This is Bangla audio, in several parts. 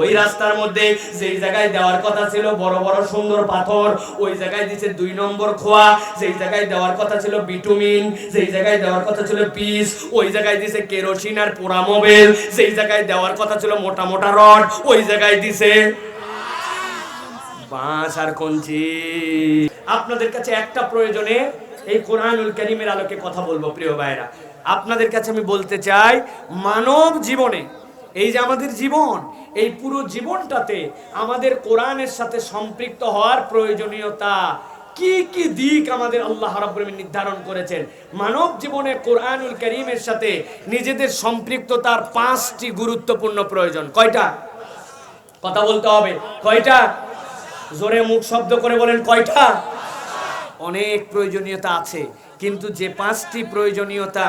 ওই রাস্তার মধ্যে যেই জায়গায় দেওয়ার কথা ছিল, বড় বড় সুন্দর পাথর, ওই জায়গায় দিছে দুই নম্বর খোয়া, যেই জায়গায় দেওয়ার কথা ছিল বিটুমিন যেই জায়গায় দেওয়ার কথা ছিল পিস ওই জায়গায় দিছে কেরোসিন আর পোড়া মোবেল যেই জায়গায় দেওয়ার কথা ছিল মোটা মোটা রড ওই জায়গায় দিছে বাঁশ আর কঞ্চি। আপনাদের কাছে একটা প্রয়োজনে এই কোরআনুল করিমের আলোকে কথা বলব, প্রিয় ভাইরা আপনাদের কাছে আমি বলতে চাই, মানব জীবনে এই যে আমাদের জীবন, এই পুরো জীবনটাতে আমাদের কোরআনের সাথে সম্পৃক্ত হওয়ার প্রয়োজনীয়তা, কি কি দিক আমাদের আল্লাহ রাব্বুল নির্ধারণ করেছেন? মানব জীবনে কোরআনুল করিমের সাথে নিজেদের সম্পৃক্ততার পাঁচটি গুরুত্বপূর্ণ প্রয়োজন। কয়টা? কথা বলতে হবে। কয়টা? জোরে মুখ শব্দ করে বলেন কয়টা? অনেক প্রয়োজনীয়তা আছে, কিন্তু যে পাঁচটি প্রয়োজনীয়তা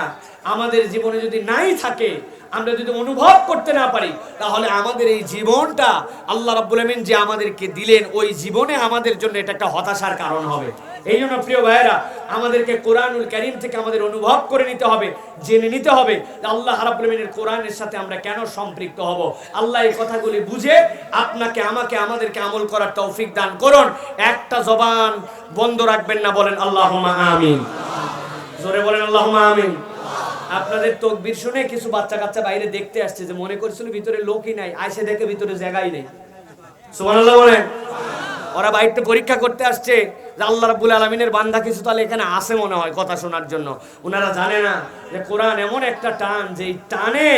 আমাদের জীবনে যদি নাই থাকে আমরা যদি অনুভব করতে না পারি, তাহলে আমাদের এই জীবনটা, আল্লাহ রাব্বুল আমিন যে আমাদেরকে দিলেন, ওই জীবনে আমাদের জন্য এটা একটা হতাশার কারণ হবে। এই জন্য প্রিয় ভাইয়েরা, আমাদেরকে কোরআনুল করিম থেকে আমাদের অনুভব করে নিতে হবে, জেনে নিতে হবে আল্লাহ রাব্বুল আমিনের কোরআনের সাথে আমরা কেন সম্পৃক্ত হব। আল্লাহ এই কথাগুলি বুঝে আপনাকে, আমাকে, আমাদেরকে আমল করার তৌফিক দান করুন। একটা জবান বন্ধ রাখবেন না, বলেন আল্লাহুম্মা আমিন। জোরে বলেন আল্লাহুম্মা আমিন। আপনাদের তকবির শুনে কিছু বাচ্চা কাচ্চা বাইরে দেখতে আসছে যে মনে করছিল ভিতরে লোকই নাই, আইসে দেখে ভিতরে জায়গাই নেই। ওরা বাইরটা পরীক্ষা করতে আসছে যে আল্লাহ রাব্বুল আলামিনের বান্দা কিছু তাহলে এখানে আসে মনে হয় কথা শোনার জন্য। ওনারা জানে না যে কোরআন এমন একটা টান যে টানে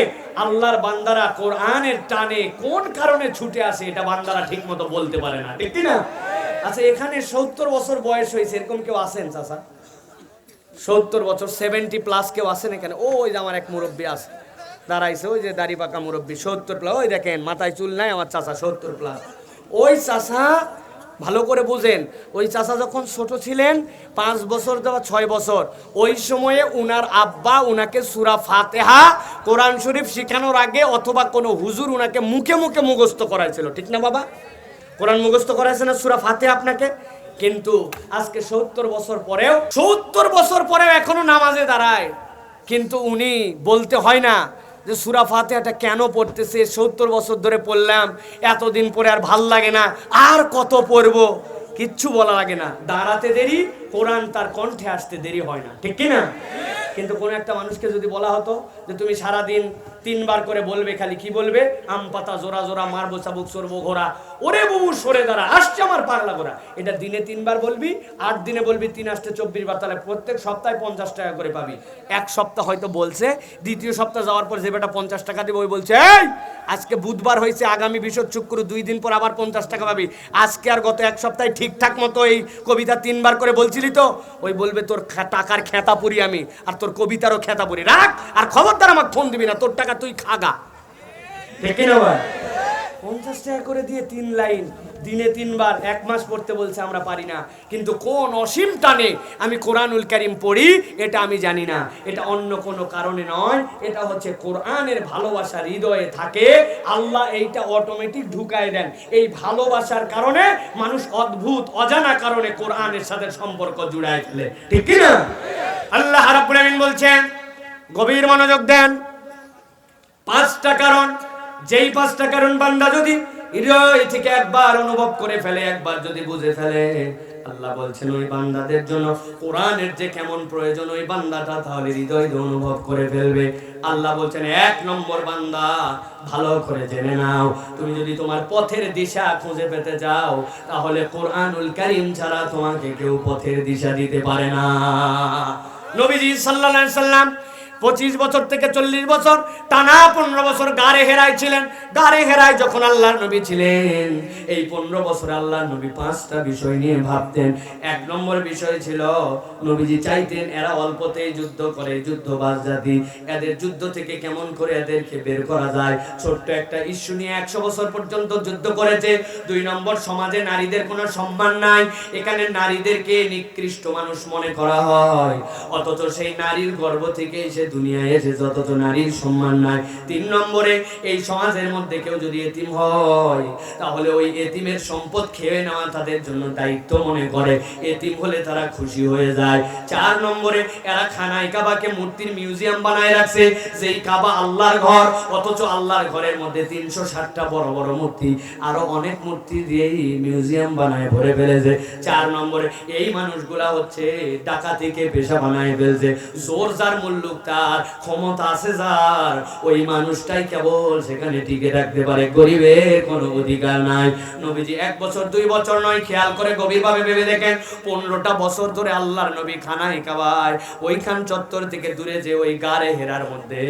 আল্লাহর বান্দারা কোরআনের টানে কোন কারণে ছুটে আসে এটা বান্দারা ঠিক মতো বলতে পারে না। ঠিক না আচ্ছা এখানে সত্তর বছর বয়স হয়েছে, এরকম কেউ আছেন, চাচা? সত্তর বছর সেভেন্টি প্লাস কেউ আসেন এখানে? ওই যে আমার এক মুরব্বী আছে, দাঁড়াইছে, ওই যে দাড়ি পাকা মুরব্বী, সত্তর প্লাস ওই দেখেন, মাথায় চুল নাই, আমার চাচা সত্তর প্লাস ওই চাচা ভালো করে বুঝেন, ওই চাচা যখন ছোট ছিলেন, পাঁচ বছর দেওয়া ছয় বছর, ওই সময়ে উনার আব্বা উনাকে সুরা ফাতেহা, কোরআন শরীফ শেখানোর আগে অথবা কোনো হুজুর উনাকে মুখে মুখে মুখস্থ করাইছিল। ঠিক না বাবা? কোরআন মুখস্থ করাইছে না সুরা ফাতেহা আপনাকে? কিন্তু আজকে সত্তর বছর পরেও, সত্তর বছর পরেও এখনও নামাজে দাঁড়ায়। কিন্তু উনি বলতে হয় না যে সুরা ফাতেহাটা কেন পড়তেছে? সত্তর বছর ধরে পড়লাম, এতদিন পরে আর ভালো লাগে না, আর কত পড়ব? কিচ্ছু বলা লাগে না। দাঁড়াতে দেরি, কোরআন তার কণ্ঠে আসতে দেরি হয় না। ঠিক কি না কিন্তু কোনো একটা মানুষকে যদি বলা হতো যে তুমি সারা দিন তিনবার করে বলবে খালি কি বলবে? আম পাতা জোড়া জোড়া, মারবো, চাবুক, সরবো, ঘোড়া। ওরে বউ সরে দাঁড়া, আসছে আমার পাগলা ঘোড়া। এটা দিনে তিনবার বলবি, আট দিনে বলবি, তিন আসতে চব্বিশ বার, তাহলে প্রত্যেক সপ্তাহে পঞ্চাশ টাকা করে পাবি। এক সপ্তাহ হয়তো বলছে, দ্বিতীয় সপ্তাহ যাওয়ার পর যে বেটা পঞ্চাশ টাকা দেবে, ওই বলছে, এই, আজকে বুধবার হয়েছে, আগামী বিশদ শুক্র, দুই দিন পর আবার পঞ্চাশ টাকা পাবি। আজকে আর গত এক সপ্তাহে ঠিকঠাক মতো এই কবিতা তিনবার করে বলছিলি তো? ওই বলবে, তোর টাকার খেতা পুরি আমি, আর তোর কবিতারও খেতা পুরি রাখ, আর খবরদার আমাকে ফোন দিবি না, তোর টাকা তুই খাগা। ঠিক না ভাই পঞ্চাশ টাকা করে দিয়ে তিন লাইন দিনে তিনবার এক মাস পড়তে বলছে আমরা পারি না। কিন্তু কোন অসীম টানে আমি কোরআনুল কারিম পড়ি এটা আমি জানি না। এটা অন্য কোনো কারণে নয় এটা হচ্ছে কোরআনের ভালোবাসা হৃদয়ে থাকে। আল্লাহ এইটা অটোমেটিক ঢুকায় দেন। এই ভালোবাসার কারণে মানুষ অদ্ভুত অজানা কারণে কোরআনের সাথে সম্পর্ক জুড়ায় ফেলে। ঠিক কি না আল্লাহ রাব্বুল আমিন বলছেন গভীর মনোযোগ দেন। পাঁচটা কারণ, যেই পাঁচটা কারণ বান্দা যদি হৃদয় থেকে একবার অনুভব করে ফেলে, একবার যদি বুঝে ফেলে, আল্লাহ বলছেন, ওই বান্দাদের জন্য কোরআনের যে কেমন প্রয়োজন, ওই বান্দাটা তাহলে হৃদয় দিয়ে অনুভব করে ফেলবে। আল্লাহ বলছেন, এক নম্বর বান্দা, ভালো করে জেনে নাও। তুমি যদি তোমার পথের দিশা খুঁজে পেতে যাও তাহলে কোরআনুল কারীম ছাড়া তোমাকে কেউ পথের দিশা দিতে পারে না। নবীজি সাল্লাল্লাহু আলাইহি সাল্লাম পঁচিশ বছর থেকে চল্লিশ বছর, টানা পনেরো বছর গাড়ে হেরাই ছিলেন। গাড়ে হেরাই যখন আল্লাহর নবী ছিলেন, এই পনেরো বছর আল্লাহর নবী পাঁচটা বিষয় নিয়ে ভাবতেন। এক নম্বর বিষয় ছিল, নবীজি চাইতেন এরা অল্পতেই যুদ্ধ করে যুদ্ধবাজ জাতি এদের যুদ্ধ থেকে কেমন করে এদেরকে বের করা যায়? ছোট্ট একটা ইস্যু নিয়ে একশো বছর পর্যন্ত যুদ্ধ করেছে। দুই নম্বর, সমাজে নারীদের কোনো সম্মান নাই। এখানে নারীদেরকে নিকৃষ্ট মানুষ মনে করা হয়। অথচ সেই নারীর গর্ভ থেকে সে দুনিয়ায় এসেছে অথচ নারীর সম্মান নাই। তিন নম্বরে, এই সমাজের মধ্যে কেউ যদি এতিম হয়, তাহলে ওই এতিমের সম্পদ খেয়ে নেওয়া তাদের জন্য দায়িত্ব মনে করে। এতিম হলে তারা খুশি হয়ে যায়। চার নম্বরে, এরা খানায় কাবাকে মূর্তির মিউজিয়াম বানায় রাখছে, যেই কাবা আল্লাহর ঘর, অথচ আল্লাহর ঘরের মধ্যে তিনশো ষাটটা বড় বড় মূর্তি, আরও অনেক মূর্তি দিয়েই মিউজিয়াম বানায় ভরে ফেলেছে। চার নম্বরে, এই মানুষগুলা হচ্ছে ডাকাতিকে পেশা বানায় ফেলছে। জোর যার মূল্যক তার ক্ষমতা আছে যার, ওই মানুষটাই কেবল সেখানে টিকে রাখতে পারে গরিবের কোনো অধিকার নাই। নবীজি এক বছর, দুই বছর নয়, খেয়াল করে গভীরভাবে ভেবে দেখেন, পনেরোটা বছর ধরে আল্লাহর নবী খানায় কাবায়, ওইখান চত্বর থেকে দূরে যে ওই গারে হেরার মধ্যে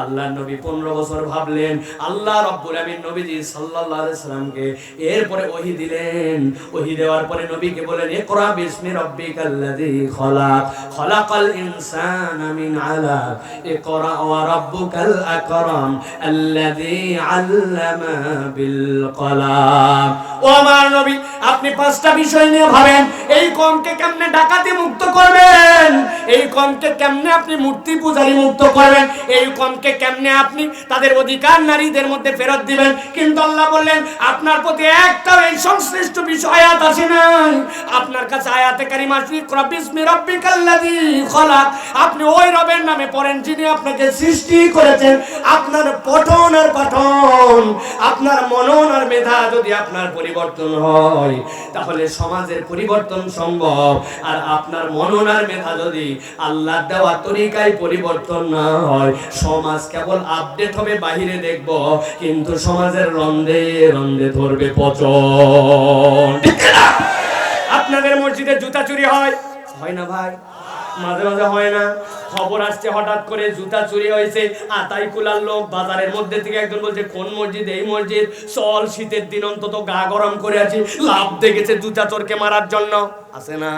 আল্লাহর নবী পনেরো বছর ভাবলেন, আল্লাহ রব্বুল আমিন নবীজি সাল্লাল্লাহু সাল্লামকে এরপরে ওহি দিলেন। ওহি দেওয়ার পরে নবীকে বলেন ইকরা বিসমি রাব্বিকাল্লাযী খলাক, খলাকাল ইনসানা মিন আলাক ইকরা ওয়া রাব্বুকাল আকরাম আল্লাযী আল্লামা বিল কলাম ও আমার নবী আপনি পাঁচটা বিষয় নিয়ে ভাবেন, এই কমকে কেমনে ডাকাতি মুক্ত করবেন? এই কমকে কেমনে আপনি মূর্তি পূজারি মুক্ত করবেন? এই কমকে কেমনে আপনি তাদের অধিকার নারীদের মধ্যে ফেরত দিবেন? কিন্তু আল্লাহ বললেন, আপনার প্রতি একটাও এই সংশ্লিষ্ট বিষয় আয়াত আসে নাই। আপনার কাছে আয়াতে কারিমা শিকরা বিসমি রাব্বিকাল্লাযী খলাক। আপনি ওই রবের নামে পড়েন যিনি আপনাকে সৃষ্টি করেছেন। আপনার পঠন আর পাঠন, আপনার মনন আর মেধা যদি আপনার পরিবর্তন হয়। তাহলে সমাজের পরিবর্তন সম্ভব। আর আপনার মননার মেধা যদি আল্লাহ দেওয়া তরিকায় পরিবর্তন না হয়, সমাজ কেবল আপডেট হবে, বাহিরে দেখব, কিন্তু সমাজের রন্ধে রন্ধে ধরবে পচন। আপনাদের মসজিদে জুতা চুরি হয়? হয় না ভাই। মাঝে মাঝে হয় না। খবর আসছে, হঠাৎ করে জুতা চুরি হয়েছে। আতাই কুলার লোক বাজারের মধ্যে থেকে একজন বলছে, কোন মসজিদ? এই মসজিদ? চল, শীতের দিন অন্তত গা গরম করে আছি। লাভ দেখেছে জুতা চোরকে মারার জন্য। আছে না?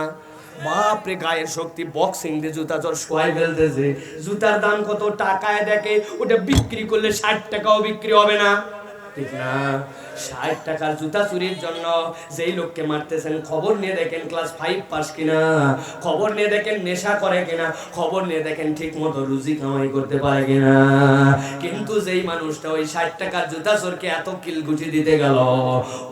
বাপরে গায়ের শক্তি বক্সিং দিয়ে জুতা চোর শোয়াই ফেলতেছে। জুতার দাম কত? টাকায় দেখে, ওটা বিক্রি করলে ষাট টাকাও বিক্রি হবে না। ঠিক না? ষাট টাকার জুতা চুরির জন্য যেই লোককে মারতেছেন, খবর নিয়ে দেখেন ক্লাস ফাইভ পাস কিনা, খবর নিয়ে দেখেন নেশা করে কিনা, খবর নিয়ে দেখেন ঠিক মতো রুজি কামাই করতে পারে কিনা। কিন্তু যেই মানুষটা ওই ষাট টাকার জুতা চোরকে এত কিলগুটি দিতে গেল,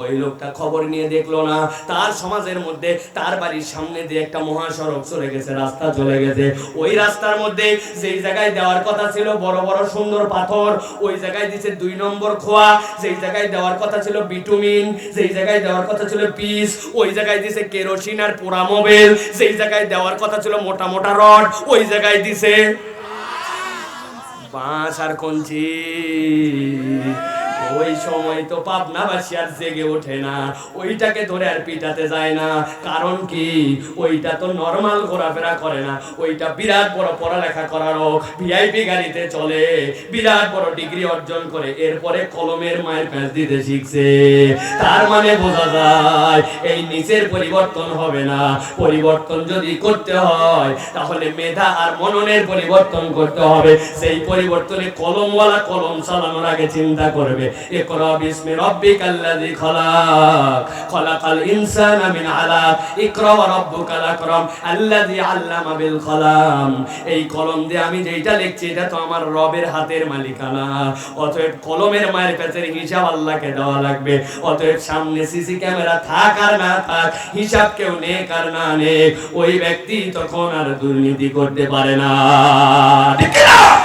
ওই লোকটা খবর নিয়ে দেখল না, তার সমাজের মধ্যে, তার বাড়ির সামনে দিয়ে একটা মহাসড়ক চলে গেছে, রাস্তা চলে গেছে। ওই রাস্তার মধ্যে যেই জায়গায় দেওয়ার কথা ছিল, বড় বড় সুন্দর পাথর, ওই জায়গায় দিছে দুই নম্বর খোয়া, যেই জায়গায় দেওয়ার কথা ছিল বিটুমিন যেই জায়গায় দেওয়ার কথা ছিল পিস ওই জায়গায় দিছে কেরোসিন আর পোড়া মোবেল যেই জায়গায় দেওয়ার কথা ছিল মোটা মোটা রড, ওই জায়গায় দিছে বাঁশ আর কঞ্চি। ওই সময় তো পাবনাবাসী আর জেগে ওঠে না। ওইটাকে ধরে আর পিটাতে যায় না। কারণ কি? ওইটা তো নর্মাল ঘোরাফেরা করে না। ওইটা বিরাট বড় পড়ালেখা করার হোক ভিআইপি গাড়িতে চলে। বিরাট বড় ডিগ্রি অর্জন করে। এরপরে কলমের মায়ের প্যাঁচ দিতে শিখছে। তার মানে বোঝা যায়, এই নিচের পরিবর্তন হবে না। পরিবর্তন যদি করতে হয়, তাহলে মেধা আর মননের পরিবর্তন করতে হবে। সেই পরিবর্তনে কলমওয়ালা কলম চালানোর আগে চিন্তা করবে। এই কলম দিয়ে আমি যেটা লিখছি, এটা তো আমার রবের হাতের মালিকানা। অতএব কলমের মায়ের কাছের হিসাব আল্লাহকে দেওয়া লাগবে। অতএব সামনে সিসি ক্যামেরা থাক আর না থাক, হিসাব কেউ নেক আর না নেক, ওই ব্যক্তি তখন আর দুর্নীতি করতে পারে না। ঠিক না